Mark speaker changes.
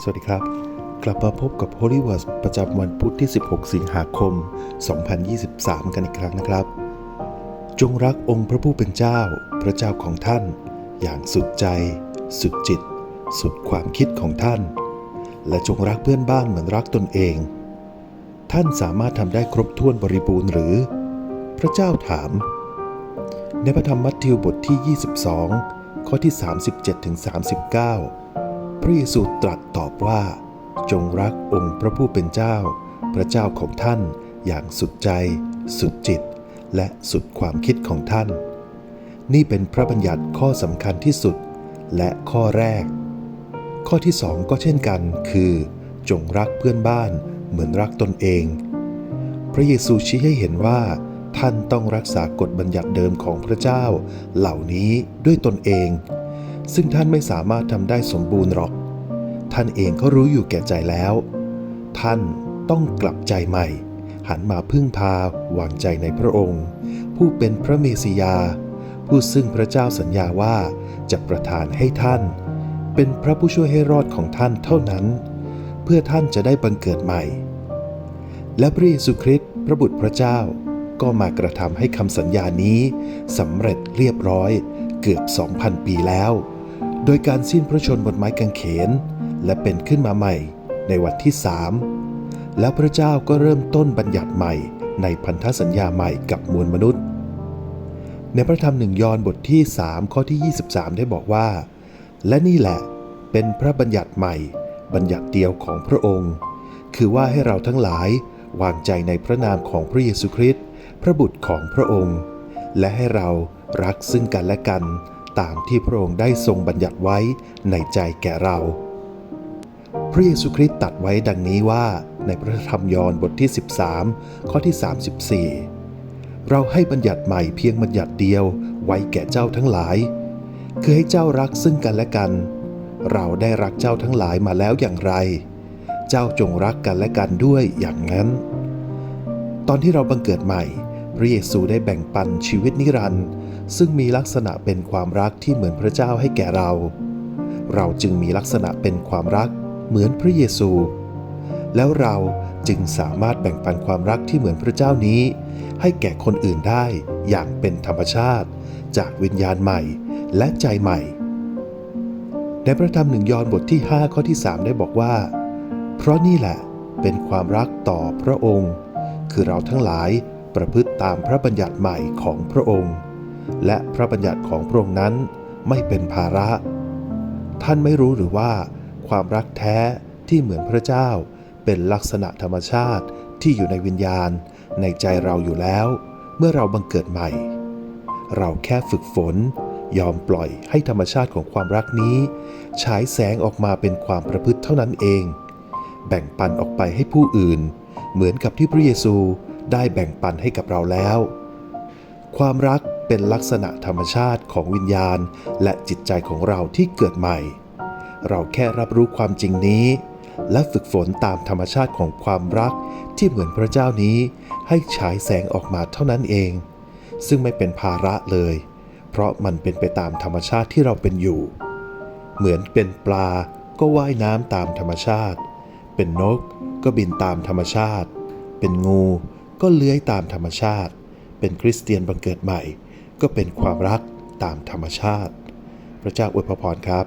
Speaker 1: สวัสดีครับ กลับมาพบกับ Holy w o r d ประจำวันพุธที่ 16 สิงหาคม 2023 กันอีกครั้งนะครับ จงรักองค์พระผู้เป็นเจ้า พระเจ้าของท่าน อย่างสุดใจ สุดจิต สุดความคิดของท่าน และจงรักเพื่อนบ้านเหมือนรักตนเอง ท่านสามารถทำได้ครบถ้วนบริบูรณ์หรือ พระเจ้าถาม ในพระธรรมมัทธิวบทที่ 22 ข้อที่ 37ถึง39 พระเยซูตรัสตอบว่า จงรักองค์พระผู้เป็นเจ้า พระเจ้าของท่านอย่างสุดใจ สุดจิต และสุดความคิดของท่าน นี่เป็นพระบัญญัติข้อสำคัญที่สุดและข้อแรก ข้อที่สองก็เช่นกันคือ จงรักเพื่อนบ้านเหมือนรักตนเอง พระเยซูชี้ให้เห็นว่า ท่านต้องรักษากฎบัญญัติเดิมของพระเจ้า เหล่านี้ด้วยตนเอง ซึ่งท่านไม่สามารถทำได้สมบูรณ์หรอก ท่านเองก็รู้อยู่แก่ใจแล้ว ท่านต้องกลับใจใหม่ หันมาพึ่งพาวางใจในพระองค์ ผู้เป็นพระเมสยา ผู้ซึ่งพระเจ้าสัญญาว่าจะประทานให้ท่าน เป็นพระผู้ช่วยให้รอดของท่านเท่านั้น เพื่อท่านจะได้บังเกิดใหม่ และพระเยซูคริสต์พระบุตรพระเจ้าก็มากระทำให้คำสัญญานี้สำเร็จเรียบร้อยเกือบ 2,000 ปีแล้ว โดยการสิ้นพระชนบนไม้กางเขน และเป็นขึ้นมาใหม่ในวันที่สามแล้วพระเจ้าก็เริ่มต้นบัญญัติใหม่ในพันธสัญญาใหม่กับมวลมนุษย์ ในพระธรรมหนึ่งยอห์นบทที่ 3 ข้อที่ 23 ได้บอกว่า และนี่แหละเป็นพระบัญญัติใหม่ บัญญัติเดียวของพระองค์ คือว่าให้เราทั้งหลายวางใจในพระนามของพระเยซูคริสต์พระบุตรของพระองค์ และให้เรารักซึ่งกันและกัน ตามที่พระองค์ได้ทรงบัญญัติไว้ในใจแก่เรา พระเยซูคริสต์ตัดไว้ดังนี้ว่าในพระธรรมยอห์นบทที่ 13 ข้อที่ 34 เราให้บัญญัติใหม่เพียงบัญญัติเดียวไว้แก่เจ้าทั้งหลาย คือให้เจ้ารักซึ่งกันและกัน เราได้รักเจ้าทั้งหลายมาแล้วอย่างไร เจ้าจงรักกันและกันด้วยอย่างนั้น ตอนที่เราบังเกิดใหม่ พระเยซูได้แบ่งปันชีวิตนิรันดร์ ซึ่งมีลักษณะเป็นความรักที่เหมือนพระเจ้าให้แก่เรา เราจึงมีลักษณะเป็นความรักเหมือนพระเยซู แล้วเราจึงสามารถแบ่งปันความรักที่เหมือนพระเจ้านี้ ให้แก่คนอื่นได้อย่างเป็นธรรมชาติ จากวิญญาณใหม่และใจใหม่ ในพระธรรมหนึ่งยอห์นบทที่ 5 ข้อที่ 3 ได้บอกว่า เพราะนี่แหละเป็นความรักต่อพระองค์ คือเราทั้งหลายประพฤติตามพระบัญญัติใหม่ของพระองค์ และพระบัญญัติของพระองค์นั้นไม่เป็นภาระ ท่านไม่รู้หรือว่า ความรักแท้ที่เหมือนพระเจ้า เป็นลักษณะธรรมชาติที่อยู่ในวิญญาณในใจเราอยู่แล้ว เมื่อเราบังเกิดใหม่ เราแค่ฝึกฝน ยอมปล่อยให้ธรรมชาติของความรักนี้ ฉายแสงออกมาเป็นความประพฤติเท่านั้นเอง แบ่งปันออกไปให้ผู้อื่น เหมือนกับที่พระเยซูได้แบ่งปันให้กับเราแล้ว ความรัก เป็นลักษณะธรรมชาติของวิญญาณ และจิตใจของเราที่เกิดใหม่ เราแค่รับรู้ความจริงนี้ และฝึกฝนตามธรรมชาติของความรักที่เหมือนพระเจ้านี้ให้ฉายแสงออกมาเท่านั้นเอง ซึ่งไม่เป็นภาระเลย เพราะมันเป็นไปตามธรรมชาติที่เราเป็นอยู่ เหมือนเป็นปลาก็ว่ายน้ำตามธรรมชาติ เป็นนกก็บินตามธรรมชาติ เป็นงูก็เลื้อยตามธรรมชาติ เป็นคริสเตียนบังเกิดใหม่ ก็เป็นความรักตามธรรมชาติ พระเจ้าอวยพรครับ